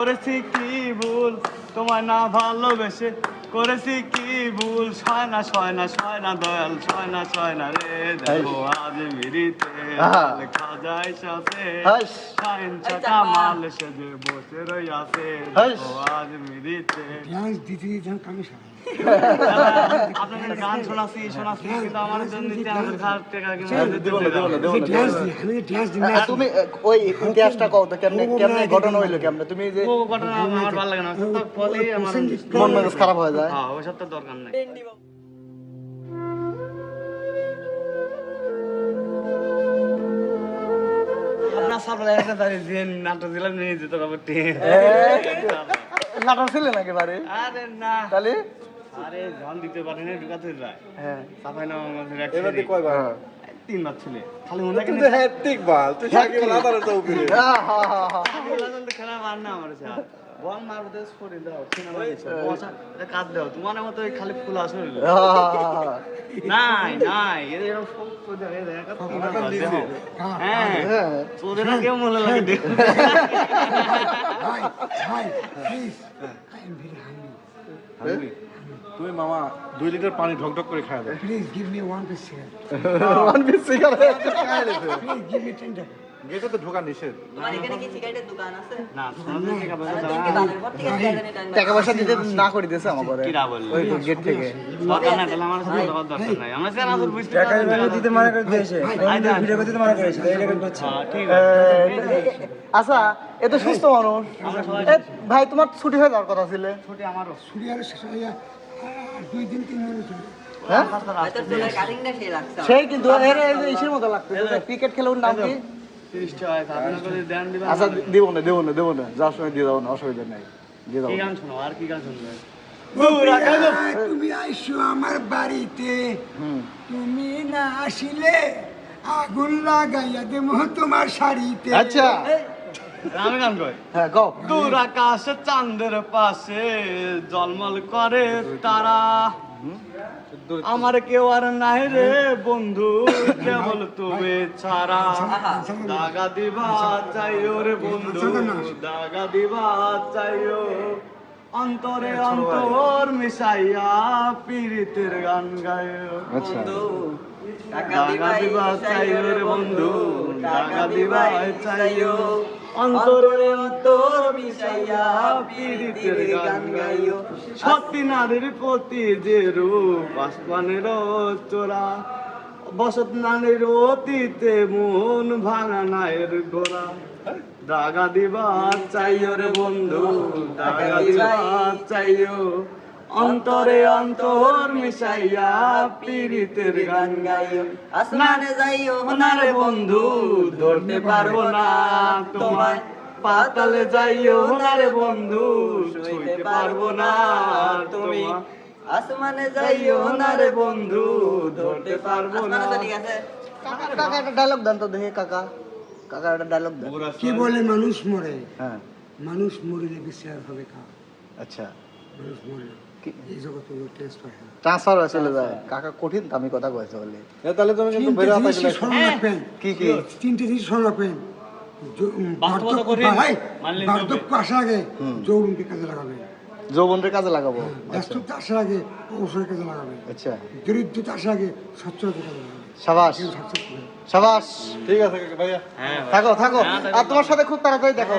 করেছি কি ভুল? তোমার না ভালোবেসে করেছি কি ভুল? ছয় না ছয় না ছয় না দয়াল ছয় না ছয় না রে। দেখো আজ মিরিতে আহা। খাজাই সাথে। সাইন চাকা মাল সেজে বসে রই আছে দেখো আজ মিরিতে। ডান্স দিতে যখন কামে আপনাদের গান শোনাচ্ছি শোনাচ্ছি কিন্তু আমার জন্য দিতে আমাদের খারাপ টাকা কিন্তু তুমি ওই ইতিহাসটা কও তো কেমনে কেমনে ঘটনা হইল কেমনে? তুমি যে ও ঘটনা আমার ভালো লাগে না। সব ফলেই আমার মন মেজাজ খারাপ হয়ে যায়। হ্যাঁ ওই তো দরকার নাই। আপনার সাপ্লাই একটা দাঁড়িয়ে দিয়ে নাটক দিলাম নিয়ে যেতে হবে নাটক ছিল নাকি আরে না। তাহলে? আরে জন দিতে পারে না ঢুকাতে যায়। হ্যাঁ। সাফাই না আমাদের এবার কয়বার? তিনবার ছিল। খালি মনে কিন্তু হ্যাঁ ঠিক বাল তুই সাকিব আল হাসানের চৌকিরে হ্যাঁ, হ্যাঁ, হ্যাঁ, হ্যাঁ। খেলা বার না আমার বল মারবো তো স্পোর্ট দাও সিনেমা দিছো বসা এটা কাজ দাও তোমার মতো খালি ফুল আসলে। নাই নাই এরকম। হ্যাঁ হ্যাঁ। তোদের না কেউ মনে লাগে তুমি মামা দুই লিটার পানি ঢক ঢক করে খাওয়া দাও। Please give me one piece cigarette One piece cigarette। Please give me ten টাকা গেটে তো ঢোকা নিষেধ? টাকা পয়সা দিতে না করে দিয়েছে আমার পরে কিরা ওই গেট থেকে মানা মানা আচ্ছা এ তো সুস্থ মানুষ ভাই তোমার ছুটি হয়ে যাওয়ার কথা ছিল ছোটি আমারও হয়ে আর দুই দিন তিন দিন হ্যাঁ সেই কিন্তু এর এই যে মতো লাগতেছে ক্রিকেট খেলে ওর নাম কি আচ্ছা। দেবো না দেবো না দেবো না যাওয়ার সময় দিয়ে যাব না অসুবিধা নাই দিয়ে যাব গান শোনো আর কি গান শুনবে? তুমি আইসো আমার বাড়িতে। তুমি না আসিলে আগুন লাগাইয়া দেবো তোমার শাড়িতে। আচ্ছা। আমি গান কই হ্যাঁ কও। দূর আকাশে চাঁদের পাশে জলমল করে তারা। আমার কেউ আর নাই রে বন্ধু কেবল তুমি ছাড়া? দাগা দিবা চাইও রে বন্ধু দাগা দিবা চাইও। অন্তরে অন্তর মিশাইয়া পীড়িতের গান গায়ো। আচ্ছা। দাগা দিবা চাইও রে বন্ধু দাগা দিবা চাইও। অন্তরে অন্তর মিশাইয়া পীড়িতের গান গাইও। সত্যি নারীর প্রতি যে রূপ আসমানের চোরা বসত নারীর অতীতে মন ভাঙা নায়ের গোড়া। দাগা দিবা চাইও রে বন্ধু দাগা দিবা চাইও। অন্তরে অন্তর মিশাইয়া পীড়িতের গান গাইও। আসমানে যাইও ওনারে বন্ধু ধরতে পারব না তোমায়। পাতালে যাইও ওনারে বন্ধু ছুঁইতে পারব না তুমি। আসমানে যাইও ওনারে বন্ধু ধরতে পারব না। কাকা একটা ডায়লগ দেন তো দেখি কাকা। কাকা একটা ডায়লগ কি বলে মানুষ মরে? হ্যাঁ। মানুষ মরিলে বিচার হবে কা আচ্ছা। মানুষ মরে। না। কি- এই জগতে ট্রান্সফার হয় ট্রান্সফার হয়ে চলে যায়। কাকা কঠিন দামি কথা কয়েছে বলে। তাহলে তুমি কিন্তু তিনটে বেরো জিনিস স্মরণ রাখবেন। কি কি? তিনটে জিনিস স্মরণ রাখবেন। বাস্তবতা বার্ধক্য- মানলে বার্ধক্য আসার আগে যৌবনকে কাজে লাগাবেন। কাজে লাগাবো। ব্যস্ততা আসার আগে অবসরের কাজে লাগাবেন। আচ্ছা। দরিদ্রতা আসার আগে সচ্ছলতার কাজে লাগাবেন। সাবাস। সাবাস ঠিক আছে ভাইয়া হ্যাঁ থাকো থাকো। আর তোমার সাথে খুব তাড়াতাড়ি দেখো